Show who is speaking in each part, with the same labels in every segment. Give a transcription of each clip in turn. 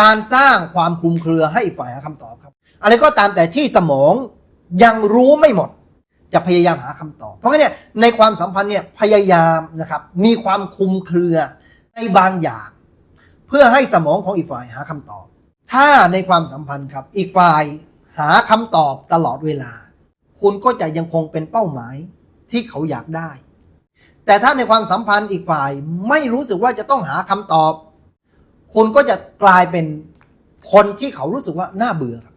Speaker 1: การสร้างความคลุมเครือให้อีกฝ่ายหาคำตอบครับ อะไรก็ตามแต่ที่สมองยังรู้ไม่หมด จะพยายามหาคำตอบ เพราะงั้นเนี่ยในความสัมพันธ์เนี่ยพยายามนะครับมีความคลุมเครือในบางอย่าง เพื่อให้สมองของอีกฝ่ายหาคำตอบ ถ้าในความสัมพันธ์ครับอีกฝ่ายหาคำตอบตลอดเวลา คุณก็จะยังคงเป็นเป้าหมายที่เขาอยากได้ แต่ถ้าในความสัมพันธ์อีกฝ่ายไม่รู้สึกว่าจะต้องหาคำตอบ คุณก็จะกลายเป็นคนที่เขารู้สึกว่าน่าเบื่อครับ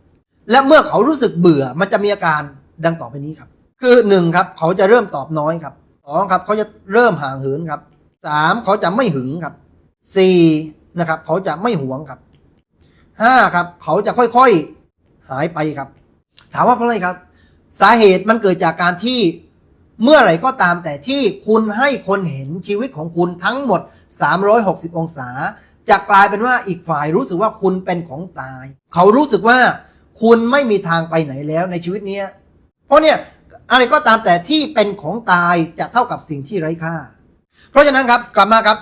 Speaker 1: และเมื่อเขารู้สึกเบื่อมันจะมีอาการดังต่อไปนี้ครับ คือหนึ่งครับเขาจะเริ่มตอบน้อยครับสองครับเขาจะเริ่มห่างเหินครับสามเขาจะไม่หึงครับสี่นะครับ เขาจะไม่หวงครับห้าครับ เขาจะค่อยๆหายไปครับ ถามว่าเพราะอะไรครับ สาเหตุมันเกิดจากการที่เมื่อไหร่ก็ตามแต่ที่คุณให้คนเห็นชีวิตของคุณทั้งหมด 360 องศา จะกลายเป็นว่าอีกฝ่ายรู้สึกว่าคุณเป็นของตาย เขารู้สึกว่าคุณไม่มีทางไปไหนแล้วในชีวิตเนี้ยเพราะเนี่ยอะไรก็ตามแต่ที่เป็นของตายจะเท่ากับสิ่งที่ไร้ค่า เพราะฉะนั้นครับกลับมาครับ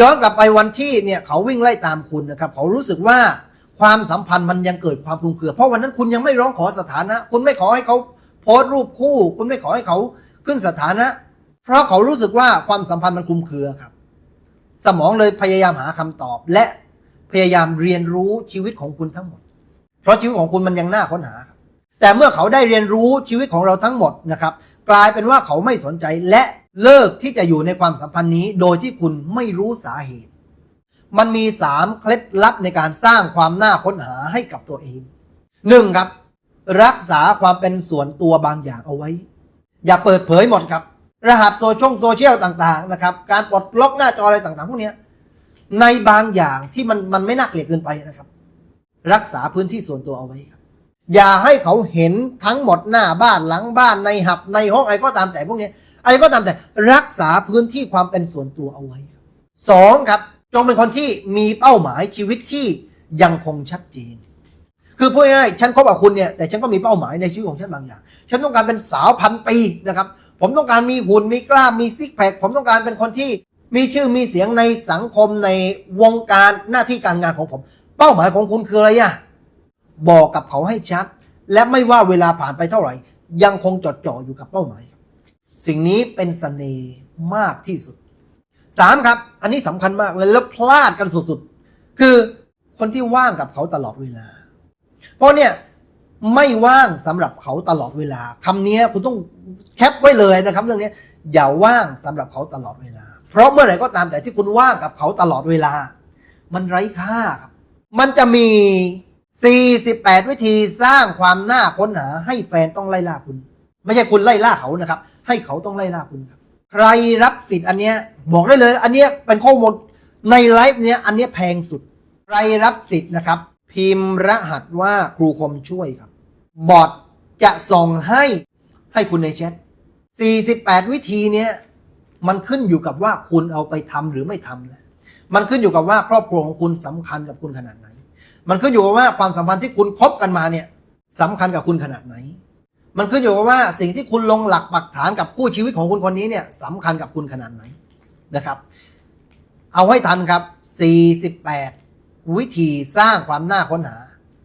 Speaker 1: ย้อนกลับไปวันที่เนี่ยเขาวิ่งไล่ตามคุณนะครับ เขารู้สึกว่าความสัมพันธ์มันยังเกิดความคลุมเครือเพราะวันนั้นคุณยังไม่ร้องขอสถานะ คุณไม่ขอให้เขาโพสต์รูปคู่ คุณไม่ขอให้เขาขึ้นสถานะ เพราะเขารู้สึกว่าความสัมพันธ์มันคลุมเครือครับ สมองเลยพยายามหาคำตอบ และพยายามเรียนรู้ชีวิตของคุณทั้งหมด เพราะชีวิตของคุณมันยังน่าค้นหาครับแต่เมื่อเขาได้เรียนรู้ชีวิตของเราทั้งหมดนะครับ กลายเป็นว่าเขาไม่สนใจและเลิกที่จะอยู่ในความสัมพันธ์นี้ โดยที่คุณไม่รู้สาเหตุ มันมีสามเคล็ดลับในการสร้างความน่าค้นหาให้กับตัวเองหนึ่งครับ รักษาความเป็นส่วนตัวบางอย่างเอาไว้ อย่าเปิดเผยหมดครับ รหัสโซเชียลโซเชียลต่างๆนะครับ การปลดล็อกหน้าจออะไรต่างๆพวกนี้ในบางอย่างที่มันมันไม่น่าเกลียดเกินไปนะครับ รักษาพื้นที่ส่วนตัวเอาไว้ครับ อย่าให้เขาเห็นทั้งหมดหน้าบ้านหลังบ้านในหับในห้องอะไรก็ตามแต่พวกนี้อะไรก็ตามแต่รักษาพื้นที่ความเป็นส่วนตัวเอาไว้สองครับจงเป็นคนที่มีเป้าหมายชีวิตที่ยังคงชัดเจน คือพูดง่ายๆฉันคบกับคุณเนี่ยแต่ฉันก็มีเป้าหมายในชีวิตของฉันบางอย่าง ฉันต้องการเป็นสาวพันปีนะครับ ผมต้องการมีหุ่นมีกล้ามมีซิกแพคผมต้องการเป็นคนที่มีชื่อมีเสียงในสังคมในวงการหน้าที่การงานของผม เป้าหมายของคุณคืออะไรอะบอกกับเขาให้ชัด และไม่ว่าเวลาผ่านไปเท่าไหร่ ยังคงจดจ่ออยู่กับเป้าหมาย สิ่งนี้เป็นเสน่ห์มากที่สุดสามครับ อันนี้สำคัญมากเลยแล้วพลาดกันสุดๆ คือคนที่ว่างกับเขาตลอดเวลา เพราะเนี่ยไม่ว่างสำหรับเขาตลอดเวลาคำนี้คุณต้อง แคปไว้เลยนะครับ เรื่องนี้อย่าว่างสำหรับเขาตลอดเวลา เพราะเมื่อไหร่ก็ตามแต่ที่คุณว่างกับเขาตลอดเวลา มันไร้ค่าครับ มันจะมี 48 วิธีสร้างความน่าค้นหาให้แฟนต้องไล่ล่าคุณ ไม่ใช่คุณไล่ล่าเขานะครับ ให้เขาต้องไล่ล่าคุณครับใครรับสิทธิ์อันเนี้ยบอกได้เลย อันเนี้ยเป็นข้อมูลในไลฟ์เนี้ยอันเนี้ยแพงสุด ใครรับสิทธิ์นะครับ พิมพ์รหัสว่าครูคมช่วยครับ บอทจะส่งให้ ให้คุณในแชท 48 วิธีเนี้ยมันขึ้นอยู่กับว่าคุณเอาไปทำหรือไม่ทำนะมันขึ้นอยู่กับว่าครอบครัวของคุณสำคัญกับคุณขนาดไหน มันขึ้นอยู่กับว่าความสัมพันธ์ที่คุณคบกันมาเนี่ยสำคัญกับคุณขนาดไหน มันขึ้นอยู่กับว่าสิ่งที่คุณลงหลักปักฐานกับคู่ชีวิตของคุณคนนี้เนี่ยสำคัญกับคุณขนาดไหนนะครับ เอาให้ทันครับ 48 วิธีสร้างความน่าค้นหา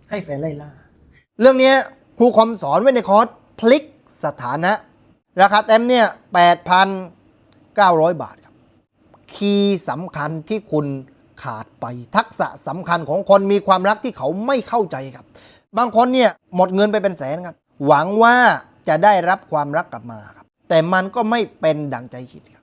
Speaker 1: ให้แฟนไล่ล่า เรื่องนี้ครูคอมสอนไว้ในคอร์สพลิก สถานะ ราคาเต็มเนี่ย 8,900 บาทครับ คีย์สำคัญที่คุณขาดไปทักษะสำคัญของคนมีความรักที่เขาไม่เข้าใจครับ บางคนเนี่ยหมดเงินไปเป็นแสนครับ หวังว่าจะได้รับความรักกลับมาครับ แต่มันก็ไม่เป็นดังใจคิดครับ